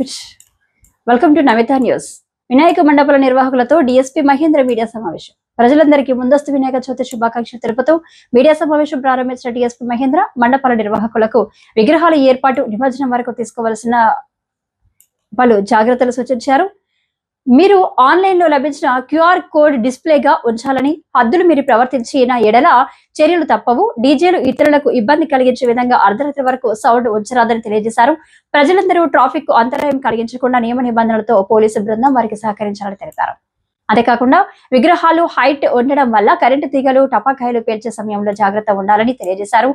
Welcome to Navitha news Vinayaka మండపాల నిర్వాహకులతో DSP Mahendra media సమావేశం. ప్రజలందరికీ ముందస్తు వినాయక చవితి శుభాకాంక్షలు తెలుపుతూ మీడియా సమావేశం ప్రారంభించిన డిఎస్పీ మహేంద్ర మండపాల నిర్వాహకులకు విగ్రహాల ఏర్పాటు నిమజ్జనం వరకు తీసుకోవాల్సిన పలు జాగ్రత్తలు సూచించారు. మీరు ఆన్లైన్లో లభించిన క్యూఆర్ కోడ్ డిస్ప్లేగా ఉంచాలని హద్దులు మీరు ప్రవర్తించిన ఎడల చర్యలు తప్పవు. డీజేలు ఇతరులకు ఇబ్బంది కలిగించే విధంగా అర్ధరాత్రి వరకు సౌండ్ ఉంచరాదని తెలియజేశారు. ప్రజలందరూ ట్రాఫిక్కు అంతరాయం కలిగించకుండా నియమ నిబంధనలతో పోలీసు బృందం వారికి సహకరించాలని తెలిపారు. అంతేకాకుండా విగ్రహాలు హైట్ ఉండడం వల్ల కరెంటు తీగలు టపాకాయలు పేల్చే సమయంలో జాగ్రత్త ఉండాలని తెలియజేశారు.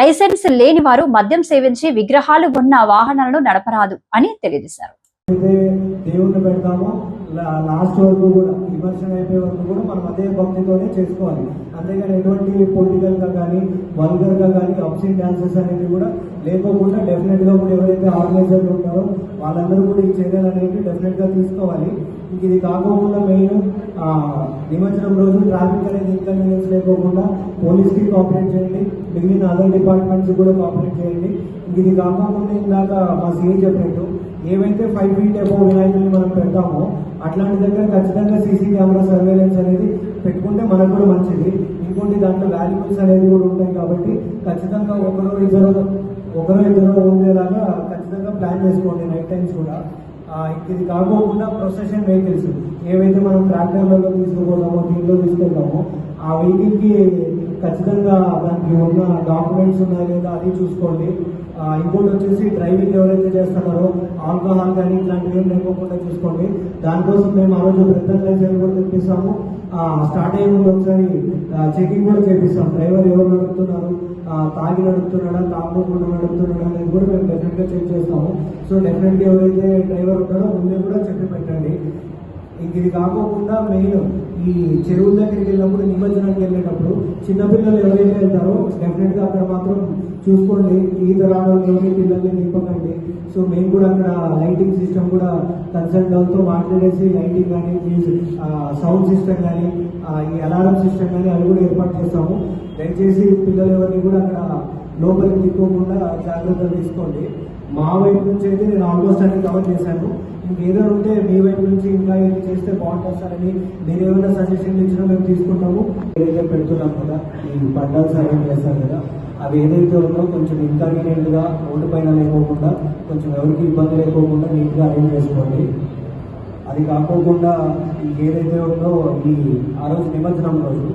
లైసెన్స్ లేని వారు మద్యం సేవించి విగ్రహాలు ఉన్న వాహనాలను నడపరాదు అని తెలియజేశారు. అయితే దేవుణ్ణి పెడతామో లాస్ట్ వరకు కూడా విమర్శన అయిపోయే వరకు కూడా మనం అదే భక్తితోనే చేసుకోవాలి. అంతేగాని ఎటువంటి పొలిటికల్గా కానీ వల్గర్గా కానీ అప్సిన్ డాన్సెస్ అనేది కూడా లేకోకుండా డెఫినెట్గా కూడా ఎవరైతే ఆర్గనైజర్లు ఉంటారో వాళ్ళందరూ కూడా ఈ చర్యలు అనేవి డెఫినెట్గా తీసుకోవాలి. ఇంక ఇది కాకోకుండా మెయిన్ నిమజ్జనం రోజు ట్రాఫిక్ అనేది ఇన్కన్వీనియన్స్ లేకోకుండా పోలీస్కి కోఆపరేట్ చేయండి. మిగిలిన అదర్ డిపార్ట్మెంట్స్ కూడా కోఆపరేట్ చేయండి. ఇంక ఇది కాకోకుండా ఇందాక మా సీఏ చెప్పినట్టు ఏవైతే ఫైవ్ ఫీట్ అబౌవ్ వినాయకుల్ని మనం పెడతామో అట్లాంటి దగ్గర ఖచ్చితంగా సీసీ కెమెరా సర్వేలెన్స్ అనేది పెట్టుకుంటే మనకు కూడా మంచిది. ఇంకోటి దాంట్లో వాల్యుబుల్స్ అనేది కూడా ఉంటాయి కాబట్టి ఖచ్చితంగా ఒకరో ఇద్దరు ఒకరో ఇద్దరు ఉండేలాగా ఖచ్చితంగా ప్లాన్ చేసుకోండి నైట్ టైమ్స్ కూడా. ఇది కాకోకుండా ప్రొసెషన్ వెహికల్స్ ఏవైతే మనం ట్రాక్టర్లలో తీసుకుపోతామో దీంట్లో తీసుకెళ్తామో ఆ వెహికల్కి ఖచ్చితంగా దానికి ఉన్న డాక్యుమెంట్స్ ఉన్నాయా లేదా అది చూసుకోండి. ఇంకోటి వచ్చేసి డ్రైవింగ్ ఎవరైతే చేస్తున్నారో ఆల్కహాల్ కానీ ఇట్లాంటివి ఏం లేకోకుండా చూసుకోండి. దానికోసం మేము ఆ రోజు బ్రెత్ కూడా తెప్పిస్తాము. స్టార్ట్ అయ్యే ముందు ఒకసారి చెకింగ్ కూడా చేపిస్తాం. డ్రైవర్ ఎవరు నడుపుతున్నారు? తాగి నడుపుతున్నాడా? తాగకుండా నడుపుతున్నాడా అనేది కూడా మేము డెఫినెట్గా చెక్ చేస్తాము. సో డెఫినెట్గా ఎవరైతే డ్రైవర్ ఉంటారో ముందే కూడా చెప్పి పెట్టండి. ఇంక ఇది కాకోకుండా మెయిన్ ఈ చెరువుల దగ్గరికి వెళ్ళినప్పుడు నిమజ్జనానికి వెళ్ళేటప్పుడు చిన్నపిల్లలు ఎవరైతే వెళ్తారో డెఫినెట్గా అక్కడ మాత్రం చూసుకోండి. ఈత రావడం ఎవరి పిల్లల్ని నింపకండి. సో మేము కూడా అక్కడ లైటింగ్ సిస్టమ్ కూడా కన్సల్ట్ అవుతూ మాట్లాడేసి లైటింగ్ కానీ సౌండ్ సిస్టమ్ కానీ ఈ అలారం సిస్టమ్ కానీ అవి కూడా ఏర్పాటు చేస్తాము. దయచేసి పిల్లలు ఎవరిని కూడా అక్కడ లోపలికి తిప్పుకోకుండా జాగ్రత్తలు తీసుకోండి. మా వైపు నుంచి అయితే నేను ఆల్మోస్ట్ అన్ని కవర్ చేశాను. ఇంకేదైనా ఉంటే మీ వైపు నుంచి ఇంకా ఏం చేస్తే బాగుంటుంది సార్ అని మీరు ఏమైనా సజెషన్ ఇచ్చినా మేము తీసుకుంటాము. ఏదైతే పెడుతున్నాం కదా ఈ పండాల్స్ అరేంజ్ చేస్తారు కదా అవి ఏదైతే ఉందో కొంచెం ఇన్కన్వీనియంట్గా రోడ్డు పైన లేకోకుండా కొంచెం ఎవరికి ఇబ్బంది లేకోకుండా నీట్గా అరేంజ్ చేసుకోండి. అది కాకోకుండా ఏదైతే ఉందో ఈ ఆ రోజు నిమజ్జనం రోజు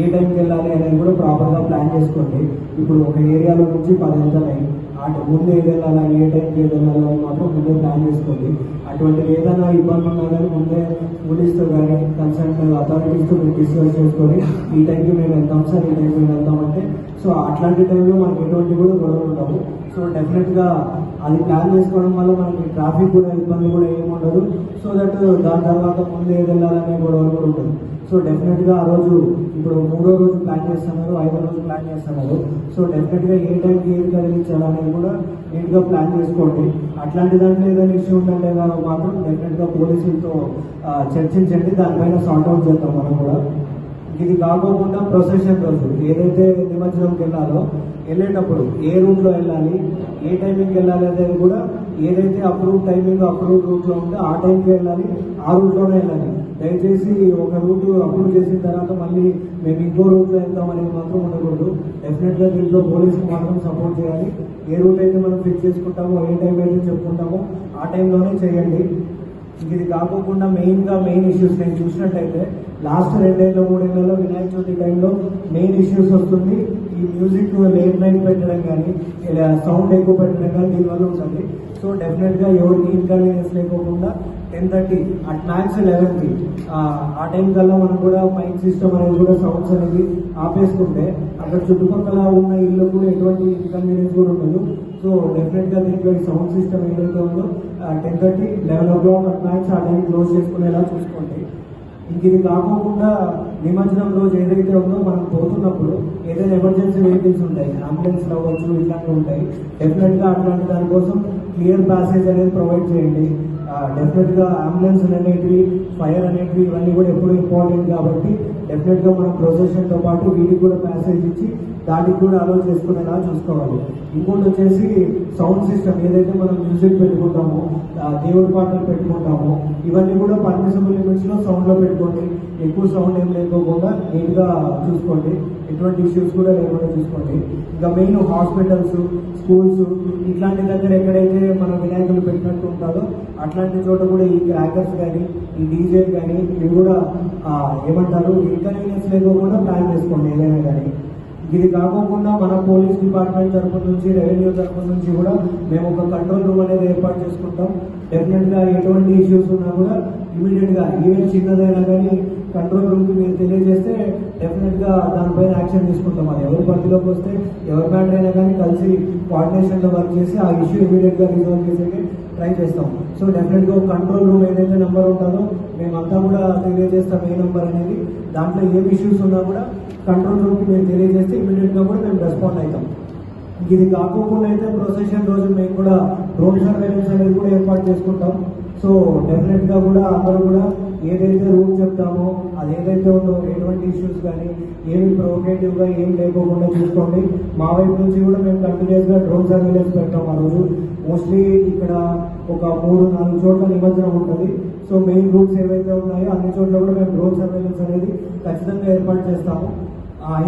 ఏ టైంకి వెళ్ళాలి అనేది కూడా ప్రాపర్గా చేసుకోండి. ఇప్పుడు ఒక ఏరియాలో నుంచి పది వెళ్తున్నాయి అటు ముందు ఏది వెళ్ళాలా ఏ టైంకి ఏది వెళ్ళాలా అని మాత్రం ముందే ప్లాన్ చేసుకోండి. అటువంటి ఏదైనా ఇబ్బంది ఉన్నా కానీ ముందే పోలీస్తో కానీ కన్సర్న్ అథారిటీస్తో మీరు డిస్కస్ చేసుకొని ఈ టైంకి మేము వెళ్తాం సార్ ఈ టైంకి మేము వెళ్తామంటే సో అట్లాంటి టైంలో మనకి ఎటువంటి కూడా గొడవలు ఉండవు. సో డెఫినెట్గా అది ప్లాన్ చేసుకోవడం వల్ల మనకి ట్రాఫిక్ కూడా ఇబ్బంది కూడా ఏమి ఉండదు. సో దట్ దాని తర్వాత ముందు ఏది వెళ్ళాలనే గొడవలు కూడా ఉండదు సో డెఫినెట్గా ఆ రోజు ఇప్పుడు మూడో రోజు ప్లాన్ చేస్తున్నారు ఐదో రోజు ప్లాన్ చేస్తున్నారు. సో డెఫినెట్గా ఏ టైంకి ఏది కలిగించాలనేది కూడా నీట్గా ప్లాన్ చేసుకోండి. అట్లాంటి దాంట్లో ఏదైనా ఇష్యూ ఉందంటే మాత్రం డెఫినెట్గా పోలీసులతో చర్చించండి. దానిపైన సార్ట్ అవుట్ చేద్దాం మనం కూడా. ఇది కాకోకుండా ప్రొసెషన్ రోజు. ఏదైతే నిమజ్జనంకి వెళ్ళాలో వెళ్ళేటప్పుడు ఏ రూట్లో వెళ్ళాలి ఏ టైమింగ్కి వెళ్ళాలి అనేది కూడా ఏదైతే అప్రూవ్ టైమింగ్ అప్రూవ్ రూట్లో ఉంటే ఆ టైంకి వెళ్ళాలి ఆ రూట్లోనే వెళ్ళాలి. దయచేసి ఒక రూట్ అప్రూవ్ చేసిన తర్వాత మళ్ళీ మేము ఇంకో రూట్లో వెళ్తాం అనేది మాత్రం ఉండకూడదు. డెఫినెట్గా దీంట్లో పోలీసులు మాత్రం సపోర్ట్ చేయాలి. ఏ రూట్ అయితే మనం ఫిక్స్ చేసుకుంటామో ఏ టైం అయితే చెప్పుకుంటామో ఆ టైంలోనే చేయండి. ఇది కాకోకుండా మెయిన్గా మెయిన్ ఇష్యూస్ నేను చూసినట్టయితే లాస్ట్ రెండేళ్ళు మూడేళ్ళలో వినాయక చవితి టైంలో మెయిన్ ఇష్యూస్ వస్తుంది. ఈ మ్యూజిక్ లేట్ నైట్ పెట్టడం కానీ ఇలా సౌండ్ ఎక్కువ పెట్టడం కానీ దీనివల్ల ఉంటుంది. సో డెఫినెట్గా ఎవరికి ఇన్కన్వీనియన్స్ లేకోకుండా టెన్ థర్టీ అట్ మ్యాక్స్ లెవెన్కి ఆ టైం కల్లా మనం కూడా మైక్ సిస్టమ్ అనేది కూడా సౌండ్స్ అనేది ఆపేసుకుంటే అక్కడ చుట్టుపక్కల ఉన్న ఇల్లు కూడా ఎటువంటి ఇన్కన్వీనియన్స్ కూడా ఉండదు. సో డెఫినెట్గా దీంట్లో ఈ సౌండ్ సిస్టమ్ ఏదైతే ఉందో ten thirty eleven o'clock at max ఆ టైం క్లోజ్ చేసుకునేలా చూసుకోండి. ఇంక ఇది కాకోకుండా నిమజ్జనం రోజు ఏదైతే ఉందో మనం పోతున్నప్పుడు ఏదైనా ఎమర్జెన్సీ వెహికల్స్ ఉంటాయి అంబులెన్స్ అవ్వచ్చు ఇట్లాంటివి ఉంటాయి. డెఫినెట్గా అట్లాంటి దానికోసం క్లియర్ ప్యాసేజ్ అనేది ప్రొవైడ్ చేయండి. డెఫినెట్గా డెఫినెట్గా అంబులెన్స్ అనేటివి ఫైర్ అనేటివి ఇవన్నీ కూడా ఎప్పుడు ఇంపార్టెంట్ కాబట్టి డెఫినెట్గా మనం ప్రొసెషన్తో పాటు వీటికి కూడా ప్యాసేజ్ ఇచ్చి దానికి కూడా అలో చేసుకునేలా చూసుకోవాలి. ఇంకోటి వచ్చేసి సౌండ్ సిస్టమ్ ఏదైతే మనం మ్యూజిక్ పెట్టుకుంటామో దేవుడి పాటలు పెట్టుకుంటామో ఇవన్నీ కూడా పర్మిసబుల్ లిమిట్స్లో సౌండ్లో పెట్టుకోండి. ఎక్కువ సౌండ్ ఏం లేకోకుండా నీట్గా చూసుకోండి. ఎటువంటి ఇష్యూస్ కూడా లేకుండా చూసుకోండి. ఇంకా మెయిన్ హాస్పిటల్స్ స్కూల్స్ ఇట్లాంటి దగ్గర ఎక్కడైతే మన వినాయకులు పెట్టినట్టు ఉంటారో అట్లాంటి చోట కూడా ఈ క్రాకర్స్ కానీ ఈ డీజే కానీ ఇవి కూడా ఏమంటారు ఇన్కన్వీనియన్స్ కూడా ప్లాన్ చేసుకోండి ఏదైనా కానీ ఇది కాకోకుండా మన పోలీస్ డిపార్ట్మెంట్ తరపు నుంచి రెవెన్యూ తరపు నుంచి కూడా మేము ఒక కంట్రోల్ రూమ్ అనేది ఏర్పాటు చేసుకుంటాం. డెఫినెట్గా ఎటువంటి ఇష్యూస్ ఉన్నా కూడా ఇమీడియట్గా ఈవెన్ చిన్నదైనా కానీ కంట్రోల్ రూమ్కి మీరు తెలియజేస్తే డెఫినెట్గా దానిపైన యాక్షన్ తీసుకుంటాం అది. ఎవరి పరిధిలోకి వస్తే ఎవరి మ్యాటర్ అయినా కానీ కలిసి కోఆర్డినేషన్లో వర్క్ చేసి ఆ ఇష్యూ ఇమీడియట్గా రిజాల్వ్ చేసేకి ట్రై చేస్తాం. సో డెఫినెట్గా కంట్రోల్ రూమ్ ఏదైతే నెంబర్ ఉంటుందో మేమంతా కూడా తెలియజేస్తాం ఏ నెంబర్ అనేది. దాంట్లో ఏం ఇష్యూస్ ఉన్నా కూడా కంట్రోల్ రూమ్కి మేము తెలియజేస్తే ఇమీడియట్గా కూడా మేము రెస్పాండ్ అవుతాం. ఇది కాకుండా అయితే ప్రొసెషన్ రోజు మేము కూడా డ్రోన్ సర్వేలెన్స్ అనేది కూడా ఏర్పాటు చేసుకుంటాం. సో డెఫినెట్గా కూడా అందరూ కూడా ఏదైతే రూల్ చెప్తామో అది ఏదైతే ఉందో ఎటువంటి ఇష్యూస్ కానీ ఏమి ప్రొవోకేటివ్గా ఏం లేకోకుండా చూసుకోండి. మా వైపు నుంచి కూడా మేము కంటిన్యూస్గా డ్రోన్ సర్వీలెన్స్ పెట్టాం ఆ రోజు. మోస్ట్లీ ఇక్కడ ఒక మూడు నాలుగు చోట్ల నిమజ్జనం ఉంటుంది. సో మెయిన్ రూట్స్ ఏవైతే ఉన్నాయో అన్ని చోట్ల కూడా మేము డ్రోన్ సర్వేలెన్స్ అనేది ఖచ్చితంగా ఏర్పాటు చేస్తాము.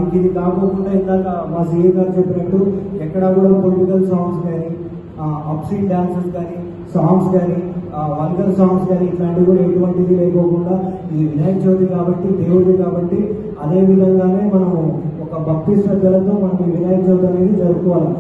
ఇంక ఇది కాకోకుండా ఇందాక మా సీఏ గారు చెప్పినట్టు ఎక్కడ కూడా పొలిటికల్ సాంగ్స్ కానీ అప్సీన్ డాన్సెస్ కానీ సాంగ్స్ కానీ వల్గర్ సాంగ్స్ కానీ ఇట్లాంటివి కూడా ఎటువంటిది లేకోకుండా ఇది వినాయక చవితి కాబట్టి దేవుడి కాబట్టి అదే విధంగానే మనము ఒక భక్తి శ్రద్ధలతో మనం ఈ వినాయక చవితి అనేది జరుపుకోవాలి.